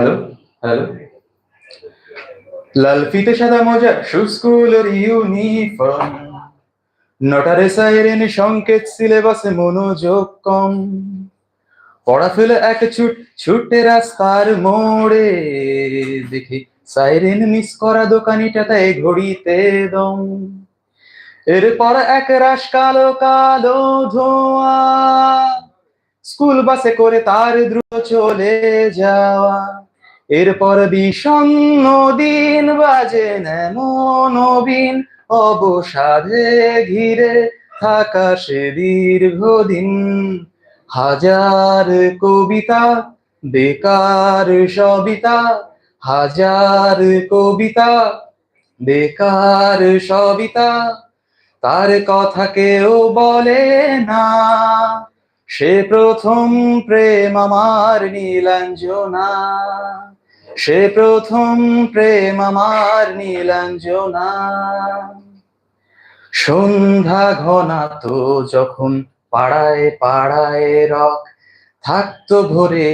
Hello hello লাল ফিতে সাদা মজা শু স্কুলের ইউনিফর্ম নটারে সাইরেন সংকেত সিলেবাসে মনোযোগ কম। পড়া ফেলে এক ছুট, ছুটে রাস্তার মোড়ে। দেখি সাইরেন মিস করা দোকানিটা তাই ঘড়িতে দম। এরপর এক রাশ কালো কালো ধোঁয়া। স্কুল বাসে করে তার দ্রুত চলে যাওয়া। এরপর বিষণ্ণ দিন বাজে নবীন অবসাদে ঘিরে থাকা সে দীর্ঘদিন। হাজার কবিতা, বেকার সবিতা, হাজার কবিতা, বেকার সবিতা, তার কথা কেউ বলে না। সে প্রথম প্রেম আমার নীলাঞ্জনা। সে প্রথম প্রেম আমার নীলাঞ্জনা। সন্ধ্যা ঘনা তো যখন পাড়ায় পাড়ায় রক, থাকতো ভরে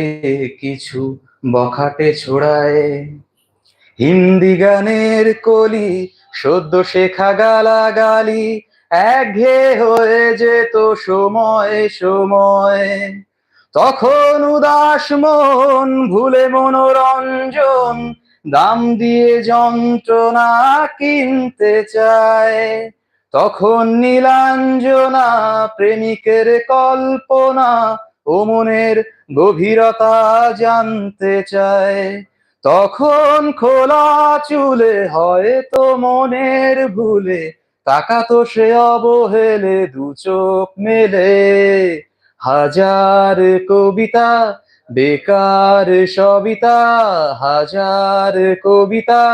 কিছু বখাটে ছোড়ায়। হিন্দি গানের কলি, সদ্য শেখা গালাগালি একঘে হয়ে যেত সময় সময়। তখন উদাস মন ভুলে মনোরঞ্জন, দাম দিয়ে যন্ত্রণা কিনতে চায়। তখন নীলাঞ্জনা, প্রেমিকের কল্পনা ও মনের গভীরতা জানতে চায়। তখন খোলা চুলে হয়তো মনের ভুলে, তাকাতো সে অবহেলে, দু চোখ মেলে। হাজার কবিতা, বেকার সবিতা, হাজার কবিতা,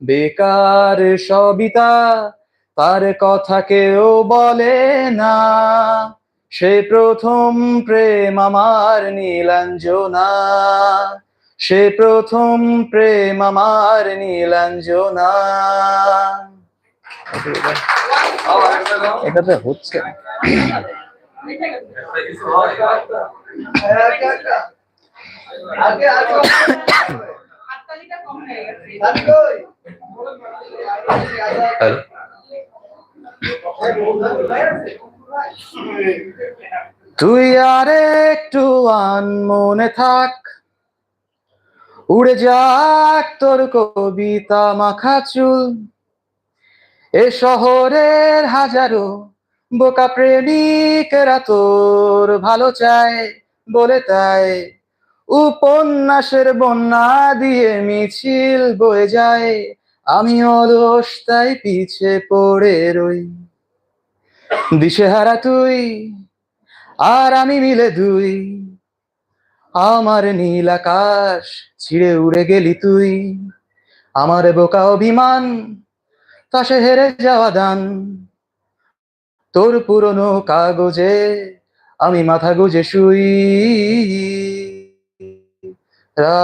বেকার সবিতা, তার কথা কেউ বলে না। সে প্রথম প্রেম আমার নীলাঞ্জনা, সে প্রথম প্রেম আমার নীলাঞ্জনা। এটাতে হচ্ছে। তুই আর একটু আন মনে থাক। উড়ে যাক তোর কবিতা মাখা চুল। এ শহরের হাজারো বোকা প্রেমিকেরা তোর ভালো চায় বলে তাই। উপন্যাসের বন্যা দিয়ে মিছিল বয়ে যায় আমি অলস তাই পিছে পড়ে রই। দিশেহারা তুই আর আমি মিলে দুই, আমার নীল আকাশ ছিঁড়ে উড়ে গেলি তুই। আমার বোকা অভিমান, তা সে হেরে যাওয়া দান। তোর পুরনো কাগজে আমি মাথা গুজে শুই রা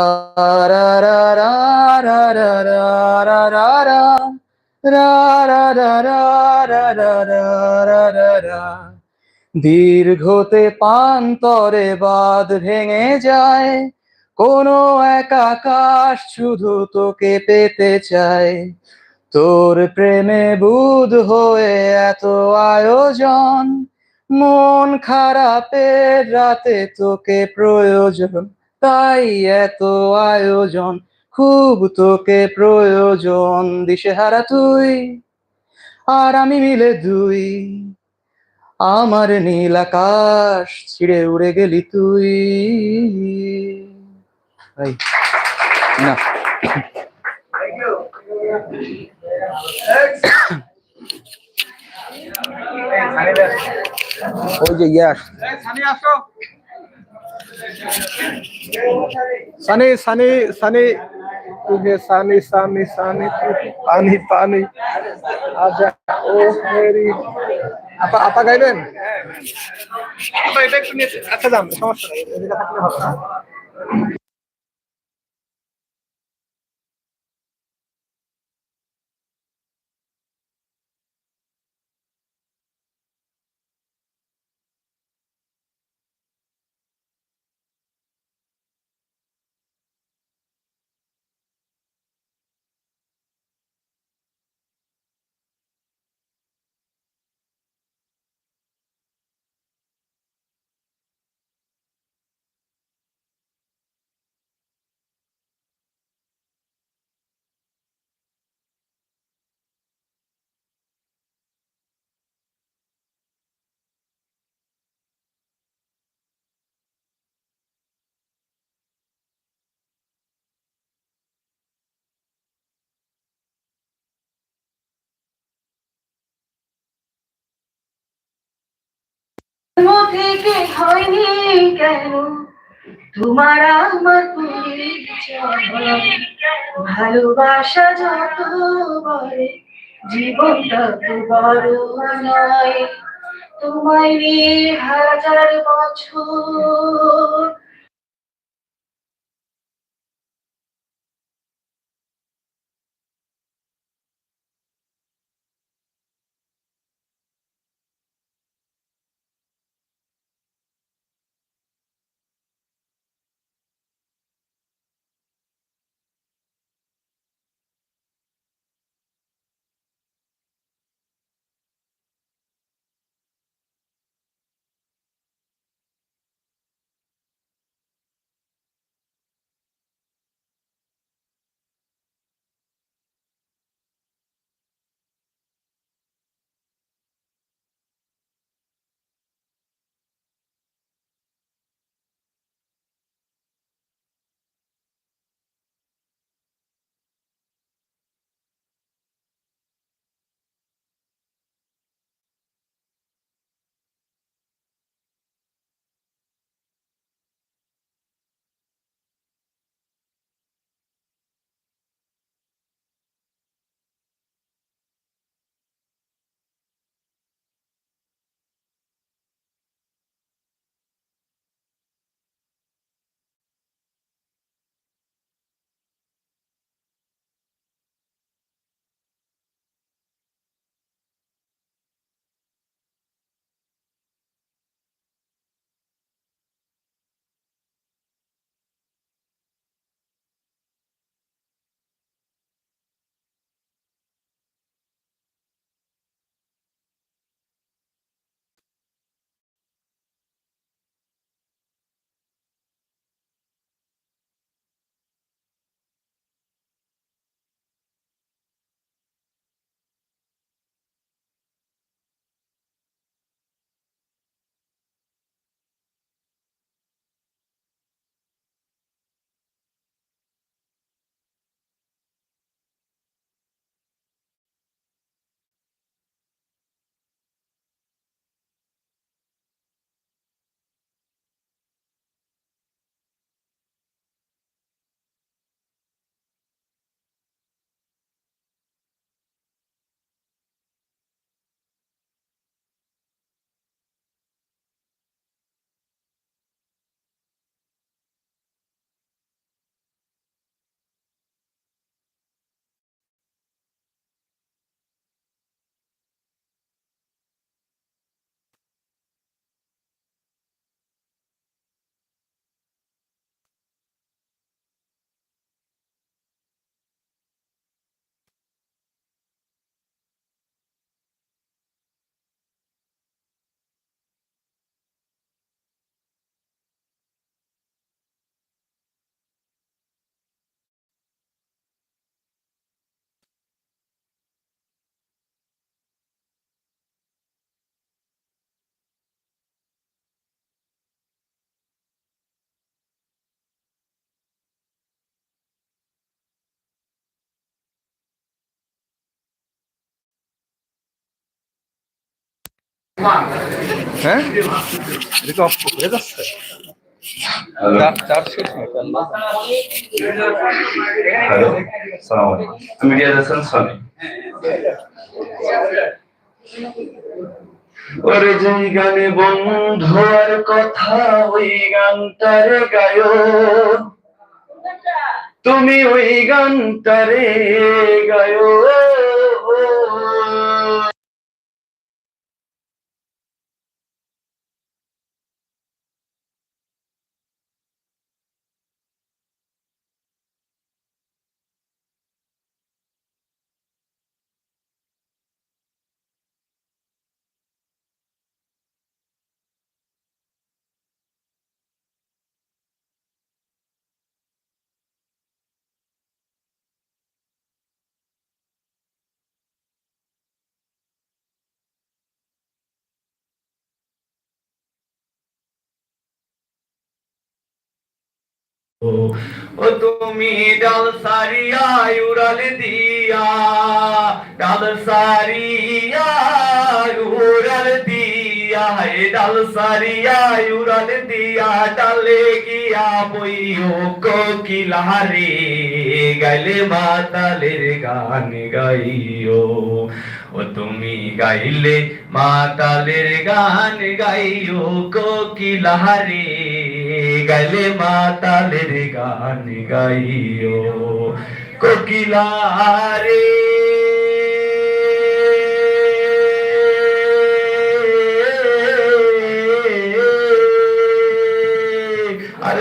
রা রা রা রা রা দীর্ঘতে পান্তরে বাদ ভেঙে যায় কোনো এক আকাশ শুধু তোকে পেতে চায় তোর প্রেমে বুধ হয়ে এত আয়োজন, মন খারাপের রাতে তোকে প্রয়োজন, তাই এত আয়োজন, খুব তোকে প্রয়োজন, দিশেহারা তুই আর আমি মিলে দুই। আমার নীল আকাশ ছিঁড়ে উড়ে গেলি তুই। না। ওই যে ইয়ে আস সানি সানি সানি तुझे सानी सानी सानी तुझे पानी पानी आजा ও মেরি আপা আপা গাইবেন আপা এটা একটু নিয়ে আচ্ছা যান সমস্যা নেই থেকে হয়নি কেন? তোমার আমার ভালোবাসা যত বলে জীবন তত বড় নয়। তোমায় নিয়ে হাজার বছর হ্যাঁ? এটা অফ হয়ে যাচ্ছে। চার- চার শেষ নাকি? হ্যালো সালাম আলাইকুম। আমি রিয়াজ হাসান সনি ওরে যেই গানে বন্ধু আর কথা ওই গানটারে গায়ো তুমি ওই গানটারে গায়ো ও তুমি ডাল সারিয়া উড়াল দিয়া, ডাল সারিয়া উড়াল দিয়া, হে ডাল সারিয়া উড়াল দিয়া, ডালে গিয়া বইও কোকিলারে গাইলে মাতালের গান গাইও। ও তুমি গাইলে মাতালের গান গাইও কোকিলারে গাইলে মাতালের গান গাইও কোকিলারে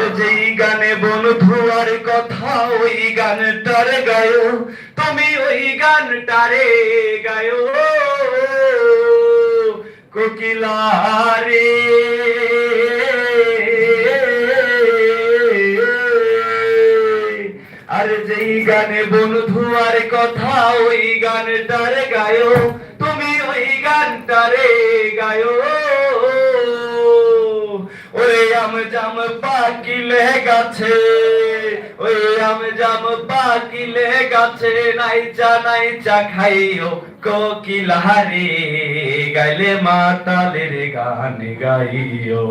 যেই গানে বন্ধু, আর কথা ওই গানটার গায়ো। তুমি ওই গানটারে গায়ো। কোকিলারে। আর যেই গানে বন্ধু, আর কথা ওই গানটার গায়ো। তুমি ওই গানটারে গায়ো। জাম পাকিলে গাছে ওই আম জাম পাকিলে গাছে নাইচা নাইচা খাইও কোকিলারে গাইলে মাতালের গান গাইও।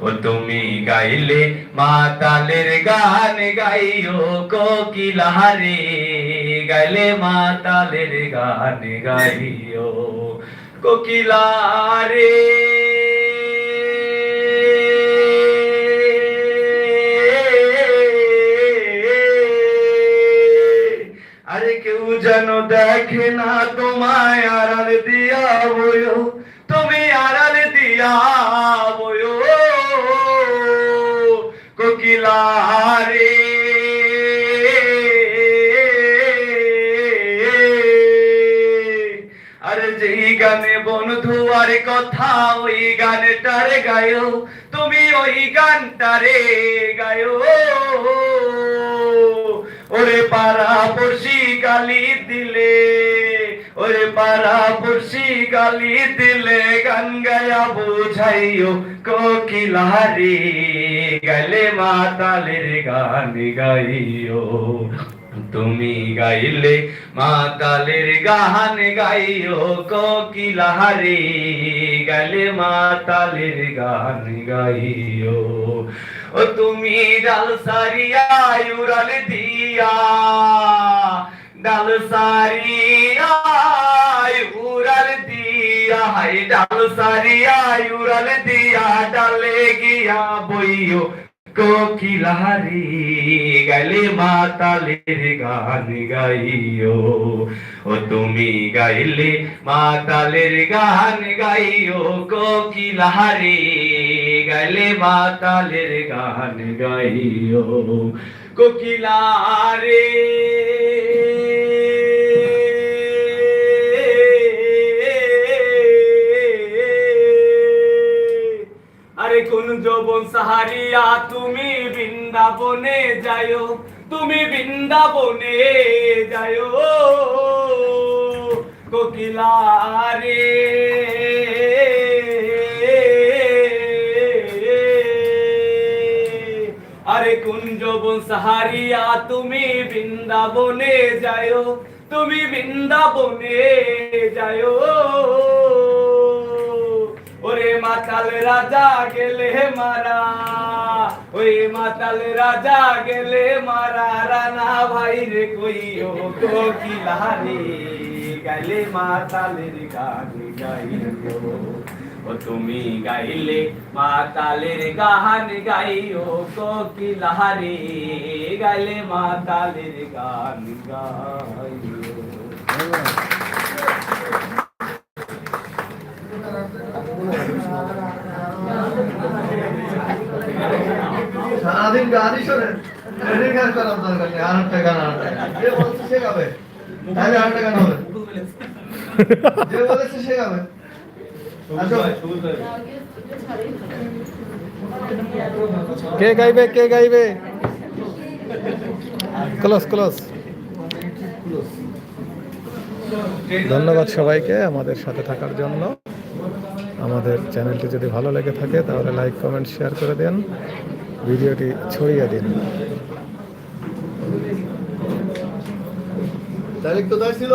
ও তুমি গাইলে মাতালের গান গাইও কোকিলারে গাইলে মাতালের গান গাইও কোকিলারে আরে যেন দেখে না তোমায় আড়াল দিয়া বইও। তুমি আড়াল দিয়া বইও। কোকিলারে আরে যেই গানে বন্ধু আর কথা, ওই গানটার গায়ো। তুমি ওই গানটারে গায়ো। ওরে পাড়া পড়শি গালি দিলে, ওরে পাড়া পড়শি গালি দিলে, গান গায়া বুঝাইও কোকিলারে গালে মাতালের গান গাইও। তুমি গাইলে মাতালের গান গাইও কোকিলারে গালে মাতালের গান গাইও। ও তুমি ডাল সারিয়া উড়াল দিয়া। ডাল সারিয়া উড়াল দিয়া। হাই ডাল সারিয়া উড়াল দিয়া, ডালে গিয়া বইও। কোকিলারি গাইলে মাতালের গান গাইও। ও তুমি গাইলে মাতালের গান গাইও কোকিলাহারি গাইলে মাতালের গান গাইও। কোকিলারে সাহারিয়া তুমি বৃন্দাবনে যায়ো তুমি বৃন্দাবনে যায়ো কোকিলারে। আরে কুঞ্জ বন সাহারিয়া তুমি বৃন্দাবনে যায়ো তুমি বৃন্দাবনে যায়ো ওরে মাতাল রাজা গেলে মারা ওই মাতাল রাজা গেলে মারা, রানা ভাই রে কইও কোকিলারে গাইলে মাতালের গান গাইও। ও তুমি গাইলে মাতালের গান গাইও কোকিলারে গাইলে মাতালের গান গাইও। সারাদিন গানই শোনেন। গান করার দরকার নেই, আর একটা গান, আর একটা গান। আর গান হবে। যে বলেছে সে গাবে। কে গাইবে কে গাইবে? Close close. ধন্যবাদ সবাইকে আমাদের সাথে থাকার জন্য। আমাদের চ্যানেলটি যদি ভালো লেগে থাকে, তাহলে লাইক, কমেন্ট, শেয়ার করে দেন। ভিডিওটি ছড়িয়ে দিন। তারিখ কোথায় ছিল।